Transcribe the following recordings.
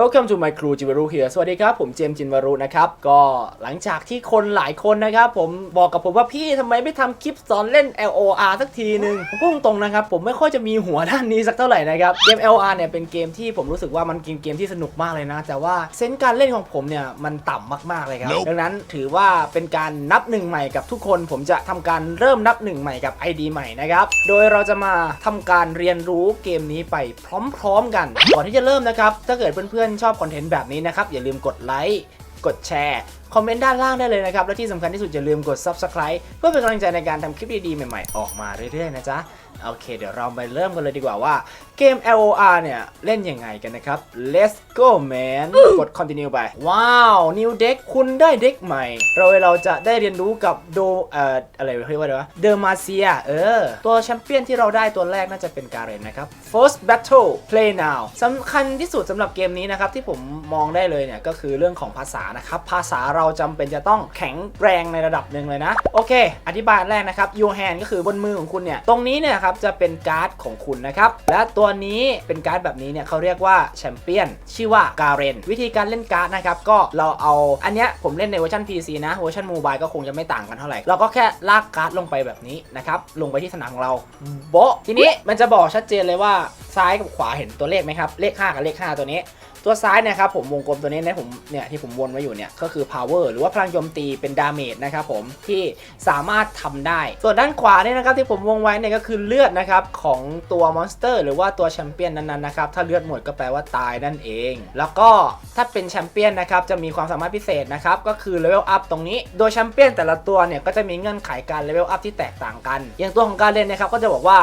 Welcome to my crew จิวารุ here สวัสดีครับ ผมเจมส์จินวารุนะครับ ก็หลังจากที่คนหลายคนนะครับ ผมบอกกับผมว่าพี่ทำไมไม่ทำคลิปสอนเล่น LOR สักทีหนึ่งผมพูดตรงๆนะครับ ผมไม่ค่อยจะมีหัวด้านนี้สักเท่าไหร่นะครับ เกม LOR เนี่ยเป็นเกมที่ผมรู้สึกว่ามันเป็นเกมที่สนุกมากเลยนะ แต่ว่าเซนส์การเล่นของผมเนี่ยมันต่ำมากๆเลยครับ Nope ดังนั้นถือว่าเป็นการนับหนึ่งใหม่กับทุกคน ผมจะทำการเริ่มนับหนึ่งใหม่กับ ID ใหม่นะครับ โดยเราจะมาทำการเรียนรู้เกมนี้ไปพร้อม ๆ กัน ก่อนที่จะเริ่มนะครับ ถ้าเกิดเพื่อนๆชอบคอนเทนต์แบบนี้นะครับ อย่าลืมกดไลค์กดแชร์ คอมเมนต์ด้านล่างได้เลยนะครับ และที่สำคัญที่สุดอย่าลืมกด Subscribe เพื่อเป็นกำลังใจในการทำคลิปดีๆ ใหม่ๆ ออกมาเรื่อยๆ นะจ๊ะ โอเค เดี๋ยวเราไปเริ่มกันเลยดีกว่าว่า เกม LOR เนี่ย เล่นยังไงกันนะครับ Let's go man กด continue ไป ว้าว new deck คุณได้เด็กใหม่ เราเราจะได้เรียนรู้กับโดเอ่ออะไรเรียกว่าอะไรวะเดอร์มาเซียเออ ตัวแชมเปี้ยนที่เราได้ตัวแรกน่าจะเป็นการเรนนะครับ first battle play now สำคัญที่สุดสำหรับเกมนี้นะครับ ที่ผมมองได้เลยเนี่ย ก็คือเรื่องของภาษานะครับ ภาษาเราจำเป็นจะต้องแข็งแรงในระดับหนึ่งเลยนะ โอเค อธิบายอันแรกนะครับ your hand ก็คือบนมือของคุณเนี่ยตรงนี้เนี่ยครับจะเป็นการ์ดของคุณนะครับและตัวนี้เป็นการ์ดแบบนี้เนี่ยเขาเรียกว่าแชมเปี้ยนชื่อว่าการเรนวิธีการเล่นการ์ดนะครับก็เราเอาอันเนี้ยผมเล่นในเวอร์ชัน PC นะเวอร์ชันมูบายก็คงจะไม่ต่างกันเท่าไหร่เราก็แค่ลากการ์ดลงไปแบบนี้นะครับลงไปที่สนามของเราโบะทีนี้มันจะบอกชัดเจนเลยว่า ซ้ายกับขวาเห็นตัวเลขไหมครับ เลข 5 กับเลข 5 ตัวนี้ ตัวซ้ายนะครับผมวงกลมตัวนี้นะผมเนี่ยที่ผมวนไว้อยู่เนี่ยก็คือ power หรือว่าพลังโจมตีเป็นดาเมจนะครับผมที่สามารถทำได้ ส่วนด้านขวาเนี่ยนะครับที่ผมวงไว้เนี่ยก็คือเลือดนะครับของตัวมอนสเตอร์ หรือว่าตัวแชมเปี้ยนนั้นๆนะครับถ้าเลือดหมดก็แปลว่าตายนั่นเอง แล้วก็ถ้าเป็นแชมเปี้ยนนะครับจะมีความสามารถพิเศษนะครับก็คือเลเวลอัพตรงนี้ โดยแชมเปี้ยนแต่ละตัวเนี่ยก็จะมีเงื่อนไขการเลเวลอัพที่แตกต่างกัน อย่างตัวของการเล่นนะครับก็จะบอกว่า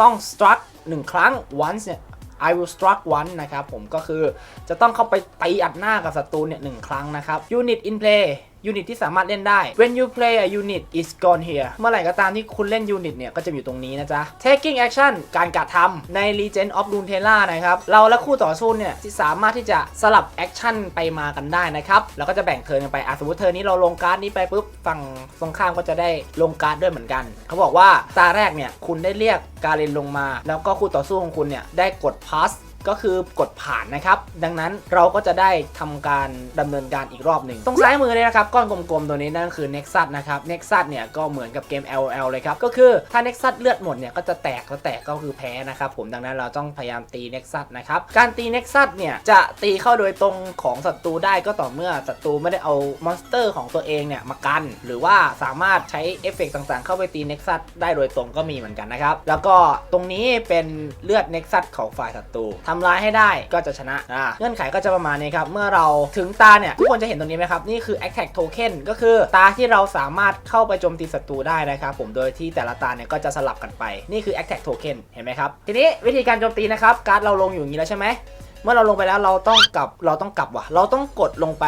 ต้องสตรัค 1 ครั้ง once เนี่ย I will struck one นะครับผมก็คือจะต้องเข้าไปตีอัดหน้ากับศัตรูเนี่ยหนึ่งครั้งนะครับ unit in play ยูนิตที่สามารถเล่นได้ when you play a unit is gone here เมื่อไหร่ก็ตามที่คุณเล่นยูนิตเนี่ย ก็จะอยู่ตรงนี้นะจ๊ะ taking action การกระทำใน Legend of Runeterra นะครับ เราและคู่ต่อสู้เนี่ยที่สามารถที่จะสลับแอคชั่นไปมากันได้นะครับ แล้วก็จะแบ่งเทิร์นกันไปอะสมมติเทิร์นนี้เราลงการ์ดนี้ไปปุ๊บฝั่งตรงข้ามก็จะได้ลงการ์ดด้วยเหมือนกัน เขาบอกว่าตาแรกเนี่ยคุณได้เรียกการเลนลงมา แล้วก็คู่ต่อสู้ของคุณเนี่ยได้กด pass ก็คือกดผ่านนะครับ ดังนั้นเราก็จะได้ทำการดำเนินการอีกรอบหนึ่งตรงซ้ายมือเนี่ยนะครับก้อนกลมๆตัวนี้นั่นคือ Nexus นะครับ Nexus เนี่ยก็เหมือนกับเกม LOL เลยครับก็คือถ้า Nexus เลือดหมดเนี่ยก็จะแตกแล้วแตกก็คือแพ้นะครับผมดังนั้นเราต้องพยายามตี Nexus นะครับการตี Nexus เนี่ยจะตีเข้าโดยตรงของศัตรูได้ก็ต่อเมื่อศัตรูไม่ได้เอามอนสเตอร์ของตัวเองเนี่ยมากัน หรือว่าสามารถใช้เอฟเฟกต์ต่างๆ เข้าไปตี Nexus ได้โดยตรงก็มีเหมือนกันนะครับแล้วก็ตรงนี้เป็นเลือด Nexus ของฝ่ายศัตรูทำร้ายให้ได้ก็จะชนะอ่าเงื่อนไขก็จะประมาณนี้ครับ เมื่อเราถึงตาเนี่ยทุกคนจะเห็นตรงนี้ไหมครับ นี่คือ attack token ก็คือตาที่เราสามารถเข้าไปโจมตีศัตรูได้นะครับผมโดยที่แต่ละตาเนี่ยก็จะสลับกันไปนี่คือ attack token เห็นไหมครับ ทีนี้วิธีการโจมตีนะครับการ์ดเราลงอยู่อย่างนี้แล้วใช่ไหมเมื่อเราลงไปแล้วเราต้องกลับเราต้องกลับว่ะ เราต้องกดลงไป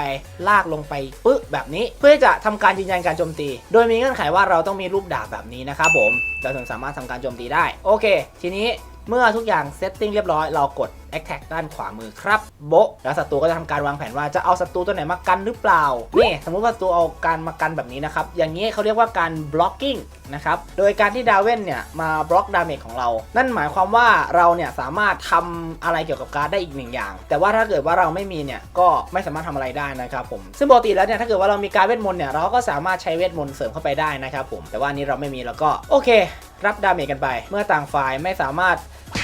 ลากลงไปปึ๊บแบบนี้ เพื่อจะทำการยืนยันการโจมตี โดยมีเงื่อนไขว่าเราต้องมีรูปดาบแบบนี้นะครับผมเราถึงสามารถทำการโจมตีได้ โอเค ทีนี้ เมื่อทุกอย่างเซตติ้งเรียบร้อยเรากด Attack ด้านขวามือครับโบะแล้วศัตรูก็จะทำการวางแผนว่าจะเอาศัตรูตัวไหนมากันหรือเปล่า นี่สมมุติว่าศัตรูเอาการมากันแบบนี้นะครับ อย่างนี้เขาเรียกว่าการ blocking นะครับ โดยการที่ดาวเวนเนี่ยมาบล็อกดาเมจของเรา นั่นหมายความว่าเราเนี่ยสามารถทำอะไรเกี่ยวกับการ์ดได้อีกหนึ่งอย่าง แต่ว่าถ้าเกิดว่าเราไม่มีเนี่ยก็ไม่สามารถทำอะไรได้นะครับผม ซึ่งปกติแล้วเนี่ยถ้าเกิดว่าเรามีการเวทมนต์เนี่ยเราก็สามารถใช้เวทมนต์เสริมเข้าไปได้นะครับผม แต่ว่านนี้เราไม่มีแล้วก็โอเค รับดาเมจกันไป เมื่อต่างฝ่ายไม่สามารถ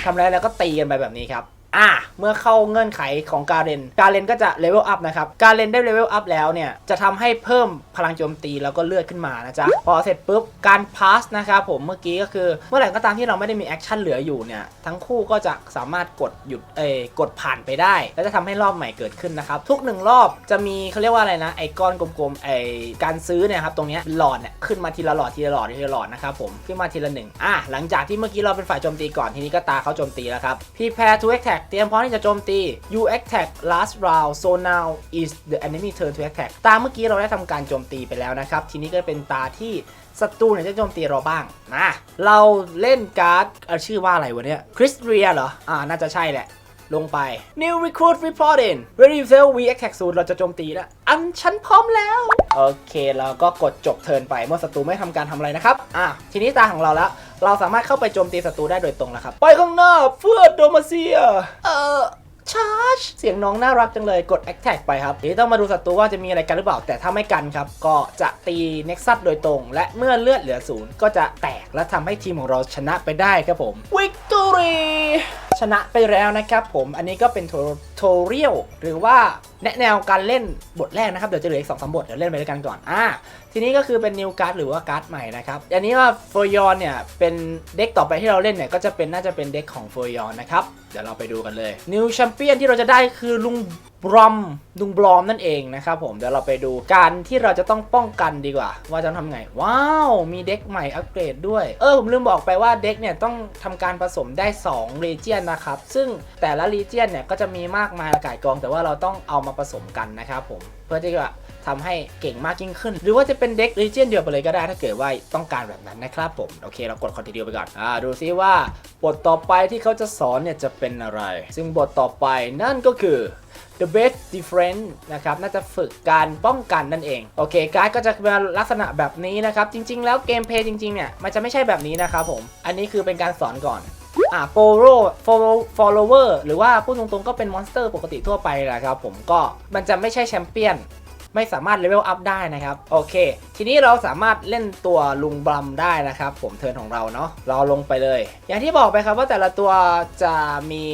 ทำอะไรแล้วก็ตีกันไปแบบนี้ครับ อะเมื่อเข้าเงื่อนไขของการเรนการเรนก็จะเลเวลอัพนะครับ การเรนได้เลเวลอัพแล้วเนี่ย จะทำให้เพิ่มพลังโจมตีแล้วก็เลือดขึ้นมานะจ๊ะ พอเสร็จปุ๊บ การพาสนะครับผมเมื่อกี้ก็คือเมื่อไหร่ก็ตามที่เราไม่ได้มีแอคชั่นเหลืออยู่เนี่ย ทั้งคู่ก็จะสามารถกดหยุดเอยกดผ่านไปได้ แล้วจะทำให้รอบใหม่เกิดขึ้นนะครับ ทุกหนึ่งรอบจะมีเขาเรียกว่าอะไรนะไอ้ก้อนกลมๆไอ้การซื้อเนี่ยครับตรงเนี้ยหลอดเนี่ยขึ้นมาทีละหลอดทีละหลอดทีละหลอดนะครับผมขึ้นมาทีละหนึ่งอะหลังจากที่เมื่อกี้เราเป็นฝ่ายโจมตีก่อนทีนี้ก็ตาเขาโจมตีแล้วครับ prepare to attack เเตรียมพร้อมที่จะโจมตี you attack last round so now is the enemy turn to attack ตามเมื่อกี้เราได้ทำการโจมตีไปแล้วนะครับ ทีนี้ก็เป็นตาที่ศัตรูเนี่ยจะโจมตีเราบ้างนะเราเล่นการ์ดชื่อว่าอะไรวะเนี่ยคริสเรียเหรอ อ่า น่าจะใช่แหละลงไป new recruit reporting very well we attack soon เราจะโจมตีแล้ว อันฉันพร้อมแล้ว โอเค เราก็กดจบเทิร์นไป เมื่อศัตรูไม่ทำการทำอะไรนะครับ อะ ทีนี้ตาของเราแล้ว เราสามารถเข้าไปโจมตีศัตรูได้โดยตรงแล้วครับ ไปข้างหน้าเพื่อโดมาเซีย เออชาร์จเสียงน้องน่ารักจังเลยกด Attack ไปครับทีนี้ต้องมาดูศัตรูว่าจะมีอะไรกันหรือเปล่า แต่ถ้าไม่กันครับ ก็จะตี Nexus โดยตรง และเมื่อเลือดเหลือศูนย์ก็จะแตกและทำให้ทีมของเราชนะไปได้ครับผม Victory ชนะไปแล้วนะครับผมอันนี้ก็เป็นโทเรียลหรือว่าแนะแนวการเล่นบทแรกนะครับ เดี๋ยวจะเหลืออีกสองสามบท เดี๋ยวเล่นไปด้วยกันก่อนอ่า ทีนี้ก็คือเป็นนิวการ์ดหรือว่าการ์ดใหม่นะครับอันนี้ว่าฟอยอนเนี่ยเป็นเด็กต่อไปที่เราเล่นเนี่ยก็จะเป็นน่าจะเป็นเด็กของฟอยอนนะครับเดี๋ยวเราไปดูกันเลยนิวแชมเปี้ยนที่เราจะได้คือลุงบรอมลุงบลอมนั่นเองนะครับผมเดี๋ยวเราไปดูการที่เราจะต้องป้องกันดีกว่า ว่าจะทำไง ว้าว มีเด็กใหม่อัปเกรดด้วย เออ ผมลืมบอกไปว่าเด็กเนี่ยต้องทำการผสมได้2 r e g i o n นนะครับ ซึ่งแต่ละ r e g i o n เนี่ยก็จะมีมากมายหลายกอง แต่ว่าเราต้องเอามาผสมกันนะครับผมเพื่อที่จะ ทำให้เก่งมากยิ่งขึ้น หรือว่าจะเป็นเด็ก r e g i o n เดียวไปเลยก็ได้ถ้าเกิดว่าต้องการแบบนั้นนะครับผม โอเค เรากด continue ไปก่อนอ่าดูซิว่าบทต่อไปที่เขาจะสอนเนี่ยจะเป็นอะไร ซึ่งบทต่อไปนั่นก็คือ The best difference นะครับ น่าจะฝึกการป้องกันนั่นเอง โอเค การ์ดก็จะเป็นลักษณะแบบนี้นะครับ จริง ๆ แล้วเกมเพย์จริง ๆ เนี่ย มันจะไม่ใช่แบบนี้นะครับผม อันนี้คือเป็นการสอนก่อนอ่าโปโร follower หรือว่าพูดตรงๆก็เป็นมอนสเตอร์ปกติทั่วไปแหละครับผมก็มันจะไม่ใช่แชมเปี้ยน ไม่สามารถเลเวลอัพได้นะครับโอเค ทีนี้เราสามารถเล่นตัวลุงบลัมได้นะครับ ผมเทิร์นของเราเนาะเราลงไปเลย อย่างที่บอกไปครับว่าแต่ละตัวจะมี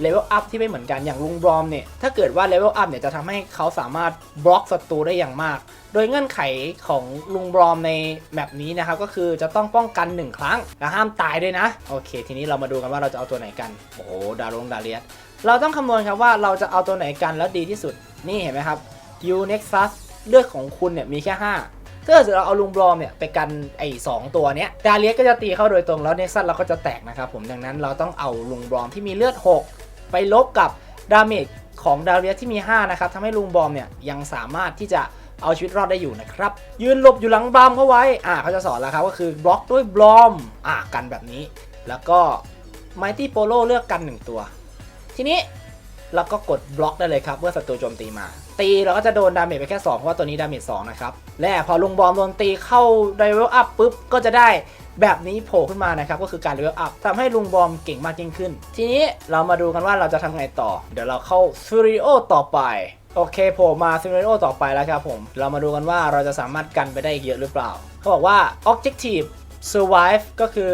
เลเวลอัพที่ไม่เหมือนกันอย่างลุงบลอมเนี่ยถ้าเกิดว่าเลเวลอัพเนี่ยจะทำให้เขาสามารถบล็อกศัตรูได้อย่างมาก โดยเงื่อนไขของลุงบลอมในแมปนี้นะครับก็คือจะต้องป้องกัน 1 ครั้งและห้ามตายด้วยนะ โอเค ทีนี้เรามาดูกันว่าเราจะเอาตัวไหนกัน โอ้โหดารงดาเลียสเราต้องคำนวณครับว่าเราจะเอาตัวไหนกันแล้วดีที่สุดนี่เห็นไหมครับ U Nexus เลือดของคุณเนี่ยมีแค่ 5 ถ้าเกิดเราเอาลุงบลอมเนี่ยไปกันไอ้สตัวเนี้ยดาเลียสก็จะตีเข้าโดยตรงแล้วเน็กซัสเราก็จะแตกนะครับผมดังนั้นเราต้องเอาลุงบลอมที่มีเลือด 6 ไปลบกับดาเมจของดาเลียสที่มี 5 นะครับทำให้ลุงบลอมเนี่ยยังสามารถที่จะเอาชีวิตรอดได้อยู่นะครับ ยืนหลบอยู่หลังบลอมเขาไว้ อ่าเขาจะสอนแล้วครับก็คือบล็อกด้วยบลอม อ่ากันแบบนี้ แล้วก็ไมตี้โปโลเลือกกัน 1 ตัว ทีนี้แล้วก็กดบล็อกได้เลยครับเมื่อศัตรูโจมตีมา ตีเราก็จะโดนดาเมจไปแค่2เพราะว่าตัวนี้ดาเมจ2นะครับ และพอลุงบอมโดนตีเข้าเลเวลอัพปุ๊บก็จะได้แบบนี้โผล่ขึ้นมานะครับก็คือการเลเวลอัพทำให้ลุงบอมเก่งมากยิ่งขึ้น ทีนี้เรามาดูกันว่าเราจะทำไงต่อ เดี๋ยวเราเข้าซูริโอต่อไปโอเคโผล่มาซูริโอต่อไปแล้วครับผม เรามาดูกันว่าเราจะสามารถกันไปได้อีกเยอะหรือเปล่า เขาบอกว่า objective survive ก็คือ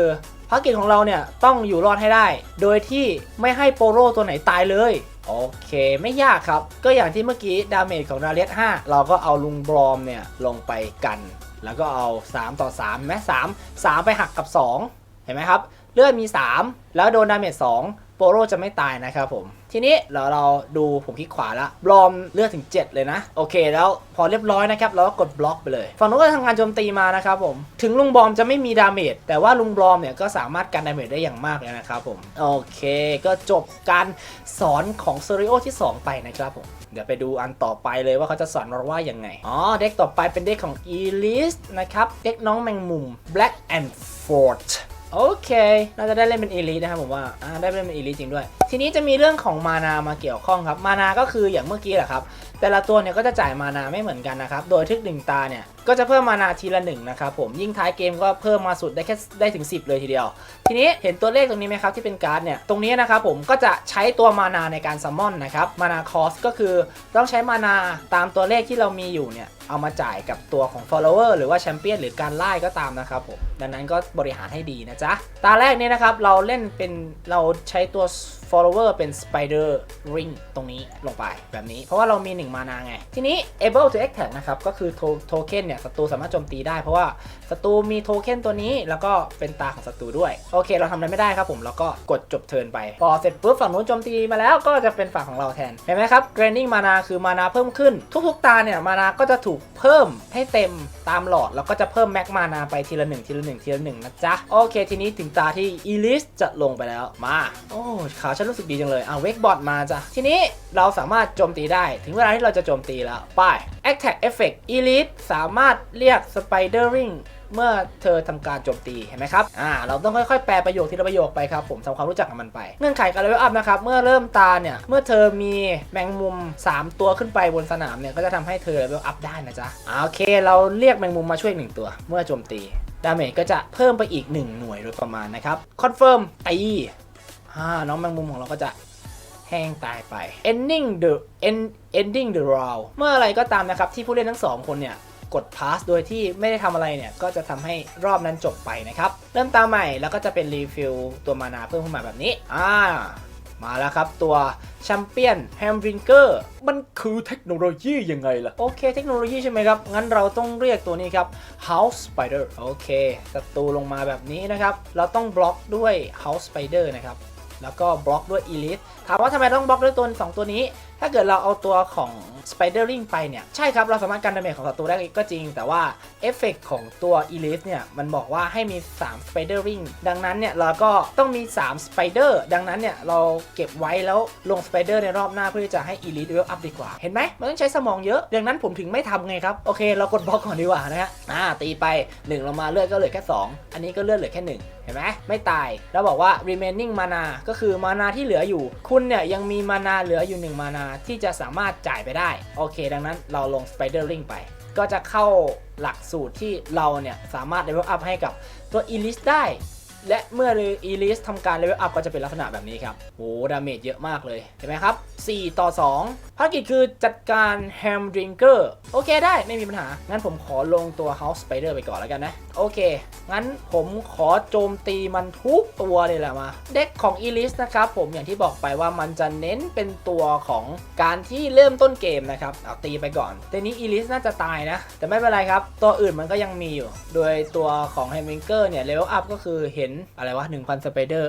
ภารกิจของเราเนี่ย ต้องอยู่รอดให้ได้ โดยที่ไม่ให้โปโลตัวไหนตายเลย โอเคไม่ยากครับ ก็อย่างที่เมื่อกี้ดาเมจของดาเลส5เราก็เอาลุงบรอมเนี่ยลงไปกัน แล้วก็เอา 3 ต่อ3แม้3 3ไปหักกับ 2 เห็นไหมครับ เลือดมี 3 แล้วโดนดาเมจ2โปโลจะไม่ตายนะครับผม ทีนี้เราเราดูผมคลิกขวาละบลอมเลือดถึง 7 เลยนะ โอเค แล้วพอเรียบร้อยนะครับ เราก็กดบล็อกไปเลย ฝั่งนู้นก็ทำงานโจมตีมานะครับผม ถึงลุงบอมจะไม่มีดาเมจแต่ว่าลุงบอมเนี่ยก็สามารถกันดาเมจได้อย่างมากเลยนะครับผม โอเค ก็จบการสอนของเซริโอที่ 2 ไปนะครับผมเดี๋ยวไปดูอันต่อไปเลยว่าเขาจะสอนเราว่ายังไง อ๋อ เด็กต่อไปเป็นเด็กของ e l i s นะครับ เด็กน้องแมงมุม Black and Fort โอเค เราจะได้เล่นเป็นเอลินะครับผมว่าอ่าได้เล่นเป็นเอลิจริงด้วย ทีนี้จะมีเรื่องของมานามาเกี่ยวข้องครับ มานาก็คืออย่างเมื่อกี้แหละครับ แต่ละตัวเนี่ยก็จะจ่ายมานาไม่เหมือนกันนะครับ โดยทึกหนึ่งตาเนี่ยก็จะเพิ่มมานาทีละหนึ่งนะครับผมยิ่งท้ายเกมก็เพิ่มมาสุดได้แค่ได้ถึง 10 เลยทีเดียว ทีนี้เห็นตัวเลขตรงนี้ไหมครับที่เป็นการ์ดเนี่ยตรงนี้นะครับผมก็จะใช้ตัวมานาในการซัมมอนนะครับมานาคอสก็คือต้องใช้มานาตามตัวเลขที่เรามีอยู่เนี่ยเอามาจ่ายกับตัวของ follower หรือว่าแชมเปี้ยนหรือการไล่ก็ตามนะครับผมดังนั้นก็บริหารให้ดีนะจ๊ะตาแรกเนี่ยนะครับเราเล่นเป็นเราใช้ตัว follower เป็น spider ring ตรงนี้ลงไปแบบนี้ เพราะว่าเรามี1มานาไง ทีนี้ able to attack นะครับ ก็คือโทเค็นเนี่ยศัตรูสามารถโจมตีได้เพราะว่าศัตรูมีโทเค็นตัวนี้แล้วก็เป็นตาของศัตรูด้วย โอเค เราทำอะไรไม่ได้ครับผมแล้วก็กดจบเทิร์นไป พอเสร็จปุ๊บฝั่งนู้นโจมตีมาแล้วก็จะเป็นฝั่งของเราแทน เห็นไหมครับ draining มานาคือมานาเพิ่มขึ้น ทุกๆ ตาเนี่ยมานาก็จะถูกเพิ่มให้เต็มตามหลอด แล้วก็จะเพิ่มแม็กมานาไปทีละหนึ่งทีละหนึ่งทีละหนึ่งนะจ๊ะ โอเค ทีนี้ถึงตาที่อีลิสจะลงไปแล้วมาโอ้ขาฉันรู้สึกดีจังเลยอะเวกบอดมาจ้ะทีนี้เราสามารถโจมตีได้ถึงเวลาที่เราจะโจมตีแล้วไป Attack Effect Elite สามารถเรียก Spider Ring เมื่อเธอทำการโจมตีเห็นไหมครับ อ่า เราต้องค่อยๆ แปลประโยคทีละประโยคไปครับผมทำความรู้จักกับมันไป เงื่อนไขการเลเวลอัพนะครับ เมื่อเริ่มตาเนี่ย เมื่อเธอมีแมงมุม 3 ตัวขึ้นไปบนสนามเนี่ย ก็จะทำให้เธอเลเวลอัพได้นะจ๊ะอ่าโอเค เราเรียกแมงมุมมาช่วยอีกหนึ่งตัว เมื่อโจมตี ดาเมจก็จะเพิ่มไปอีก 1 หน่วยโดยประมาณนะครับ คอนเฟิร์มตีอ่า น้องแมงมุมของเราก็จะ แห้งตายไป ending the end ending the round เมื่ออะไรก็ตามนะครับ ที่ผู้เล่นทั้งสองคนเนี่ยกด pass โดยที่ไม่ได้ทำอะไรเนี่ย ก็จะทำให้รอบนั้นจบไปนะครับ เริ่มตาใหม่แล้วก็จะเป็นรีฟิลตัวมานาเพิ่มขึ้นมาแบบนี้ อ่า มาแล้วครับตัวแชมเปี้ยนแฮมริงเกอร์มันคือเทคโนโลยียังไงล่ะ โอเคเทคโนโลยีใช่ไหมครับ งั้นเราต้องเรียกตัวนี้ครับ House Spider โอเคศัตรูลงมาแบบนี้นะครับ เราต้องบล็อกด้วย House Spider นะครับ แล้วก็บล็อกด้วยอีลิสถามว่าทำไมต้องบล็อกด้วยตัวสองตัวนี้ ถ้าเกิดเราเอาตัวของ Spider Ring ไปเนี่ย ใช่ครับ เราสามารถกันดาเมจของศัตรูได้ก็จริง แต่ว่าเอฟเฟกของตัว Elite เนี่ย มันบอกว่าให้มี 3 Spider Ring ดังนั้นเนี่ย เราก็ต้องมี 3 Spider ดังนั้นเนี่ย เราเก็บไว้แล้วลง Spider ในรอบหน้าเพื่อที่จะให้ Elite Level Up ดีกว่า เห็นไหมมันต้องใช้สมองเยอะ ดังนั้นผมถึงไม่ทำไงครับ โอเค เรากดบล็อกก่อนดีกว่านะฮะอ่าตีไป1เรามาเลือดก็เหลือแค่ 2 อันนี้ก็เลือดเหลือแค่ 1 เห็นไหมไม่ตาย แล้วบอกว่า remaining mana ก็คือมานาที่เหลืออยู่ คุณเนี่ยยังมีมานาเหลืออยู่1มานาที่จะสามารถจ่ายไปได้ โอเค ดังนั้นเราลง spider Link ไป ก็จะเข้าหลักสูตรที่เราเนี่ย สามารถ level up ให้กับตัว Elise ได้ และเมื่อ Elise ทำการเลเวลอัพก็จะเป็นลักษณะแบบนี้ครับโอ้ดาเมจเยอะมากเลย เห็นไหมครับ 4 ต่อ 2ภารกิจคือจัดการ Ham Drinker โอเคได้ไม่มีปัญหา งั้นผมขอลงตัว House Spider ไปก่อนแล้วกันนะ โอเค งั้นผมขอโจมตีมันทุกตัวเลยแหละมา เด็กของ Elise นะครับผมอย่างที่บอกไปว่ามันจะเน้นเป็นตัวของการที่เริ่มต้นเกมนะครับเอาตีไปก่อนแต่นี้ Elise น่าจะตายนะ แต่ไม่เป็นไรครับ ตัวอื่นมันก็ยังมีอยู่ โดยตัวของ h a m i n g e r เนี่ย level up ก็คือเห็นอะไรวะ1,000 Spider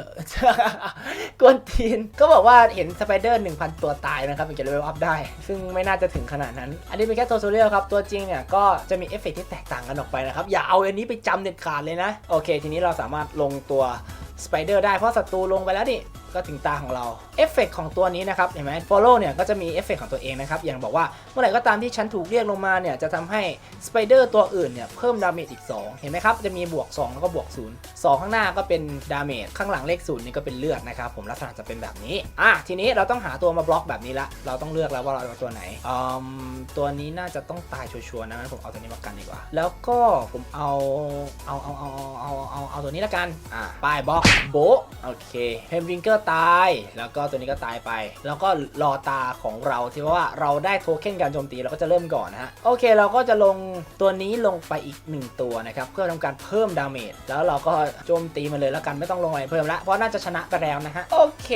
กวนตีนก็บอกว่าเห็น Spider 1,000 ตัวตายนะครับถึงจะ level up ได้ ซึ่งไม่น่าจะถึงขนาดนั้น อันนี้เป็นแค่ตัวโซเรียลครับ ตัวจริงเนี่ยก็จะมีเอฟเฟกต์ที่แตกต่างกันออกไปนะครับ อย่าเอาอันนี้ไปจำเด็ดขาดเลยนะ โอเค ทีนี้เราสามารถลงตัวสไปเดอร์ได้เพราะศัตรูลงไปแล้วนี่ ก็ถึงตาของเราเอฟเฟกของตัวนี้นะครับเห็นไหม follow เนี่ยก็จะมีเอฟเฟกของตัวเองนะครับ อย่างบอกว่าเมื่อไหร่ก็ตามที่ฉันถูกเรียกลงมาเนี่ยจะทำให้สไปเดอร์ตัวอื่นเนี่ยเพิ่มดาเมจอีก 2 เห็นไหมครับ จะมีบวก 2 แล้วก็บวก 0 2 ข้างหน้าก็เป็นดาเมจข้างหลังเลข0นี่ก็เป็นเลือดนะครับผมลักษณะจะเป็นแบบนี้อะทีนี้เราต้องหาตัวมาบล็อกแบบนี้ละเราต้องเลือกแล้วว่าเราเอาตัวไหนอืมตัวนี้น่าจะต้องตายชัวร์ๆนะงั้นผมเอาตัวนี้มากันดีกว่า แล้วก็ผมเอาเอาเอาเอาเอาเอาเอาตัวนี้ละกันอะป้ายบล็อกโบโอเคเพมวิงเกอร์ตาย แล้วก็ตัวนี้ก็ตายไป แล้วก็รอตาของเราที่ว่าเราได้โทเค็นการโจมตีเราก็จะเริ่มก่อนนะฮะโอเคเราก็จะลงตัวนี้ลงไปอีก 1 ตัวนะครับเพื่อทำการเพิ่มดาเมจแล้วเราก็โจมตีมันเลยแล้วกันไม่ต้องลงอะไรเพิ่มละเพราะน่าจะชนะไปแล้วนะฮะโอเค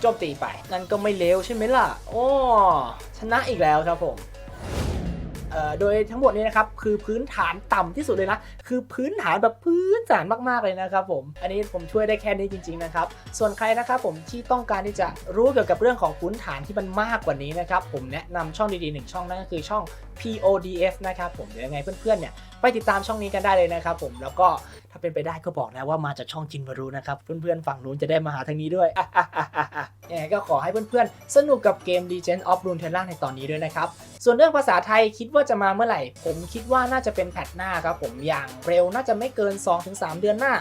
โจมตีไป นั่นก็ไม่เลวใช่ไหมล่ะ โอ้ ชนะอีกแล้วครับผม โดยทั้งหมดนี้นะครับคือพื้นฐานต่ำที่สุดเลยนะคือพื้นฐานแบบพื้นฐานมากๆเลยนะครับผมอันนี้ผมช่วยได้แค่นี้จริง ๆนะครับ ส่วนใครนะครับผมที่ต้องการที่จะรู้เกี่ยวกับเรื่องของพื้นฐานที่มันมากกว่านี้นะครับผมแนะนำช่องดีๆหนึ่งช่องนั่นก็คือช่อง PODF นะครับผมเดี๋ยวยังไงเพื่อนๆเนี่ย ไปติดตามช่องนี้กันได้เลยนะครับผมแล้วก็ถ้าเป็นไปได้ก็บอกนะว่ามาจากช่องจินวารุนะครับเพื่อนๆฝั่งนู้นจะได้มาหาทางนี้ด้วยยังไงก็ขอให้เพื่อนๆ สนุกกับเกม Legend of Runeterra ในตอนนี้ด้วยนะครับ ส่วนเรื่องภาษาไทยคิดว่าจะมาเมื่อไหร่ ผมคิดว่าน่าจะเป็นแพทหน้าครับผมอย่างเร็วน่าจะไม่เกิน 2-3 เดือนหน้า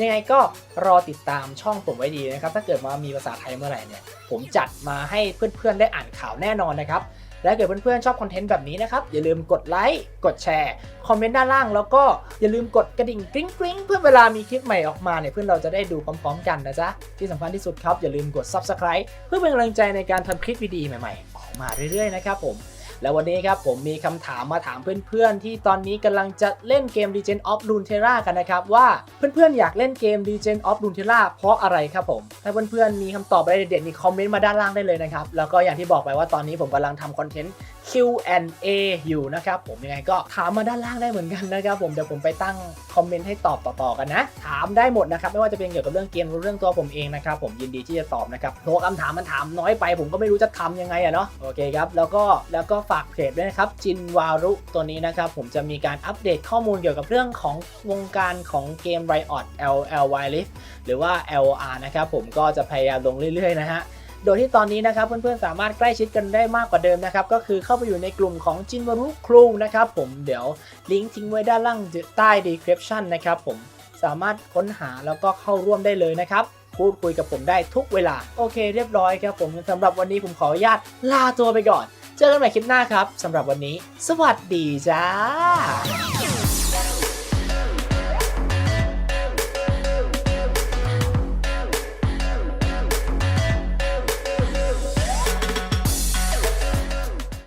ยังไงก็รอติดตามช่องผมไว้ดีนะครับ ถ้าเกิดว่ามีภาษาไทยเมื่อไหร่เนี่ย ผมจัดมาให้เพื่อนๆได้อ่านข่าวแน่นอนนะครับ และเกิดเพื่อนๆชอบคอนเทนต์แบบนี้นะครับ อย่าลืมกดไลค์ กดแชร์ คอมเมนต์ด้านล่าง แล้วก็อย่าลืมกดกระดิ่งกริ๊งกริ๊งเพื่อเวลามีคลิปใหม่ออกมาเนี่ยเพื่อนเราจะได้ดูพร้อมๆกันนะจ๊ะ ที่สำคัญที่สุดครับอย่าลืมกด Subscribe เพื่อเป็นกำลังใจในการทำคลิปวิดีใหม่ๆ ออกมาเรื่อยๆนะครับผม แล้ววันนี้ครับผมมีคำถามมาถามเพื่อนๆ ที่ตอนนี้กำลังจะเล่นเกม Legend of Runeterra กันนะครับว่าเพื่อนๆ อยากเล่นเกม Legend of Runeterra เพราะอะไรครับผม ถ้าเพื่อนๆ มีคำตอบอะไรเด็ดๆนี่คอมเมนต์มาด้านล่างได้เลยนะครับ แล้วก็อย่างที่บอกไปว่าตอนนี้ผมกำลังทำคอนเทนต์ Q&A อยู่นะครับผมยังไงก็ถามมาด้านล่างได้เหมือนกันนะครับผมเดี๋ยวผมไปตั้งคอมเมนต์ให้ตอบต่อๆกันนะ ถามได้หมดนะครับไม่ว่าจะเป็นเกี่ยวกับเรื่องเกมหรือเรื่องตัวผมเองนะครับผมยินดีที่จะตอบนะครับโทรคำถามมันถามน้อยไป ผมก็ไม่รู้จะทำยังไงอะเนาะโอเคครับแล้วก็แล้วก็ฝากเพจด้วยนะครับจินวารุตัวนี้นะครับผมจะมีการอัปเดตข้อมูลเกี่ยวกับเรื่องของวงการของเกม Riot L L Y Live หรือว่า LR นะครับผมก็จะพยายามลงเรื่อยๆนะฮะ โดยที่ตอนนี้นะครับเพื่อนๆสามารถใกล้ชิดกันได้มากกว่าเดิมนะครับก็คือเข้าไปอยู่ในกลุ่มของจินวารุครูนะครับผมเดี๋ยวลิงก์ทิ้งไว้ด้านล่างใต้ description นะครับผมสามารถค้นหาแล้วก็เข้าร่วมได้เลยนะครับพูดคุยกับผมได้ทุกเวลา โอเคเรียบร้อยครับผมสำหรับวันนี้ผมขออนุญาตลาตัวไปก่อน เจอกันใหม่คลิปหน้าครับสำหรับวันนี้ สวัสดีจ้า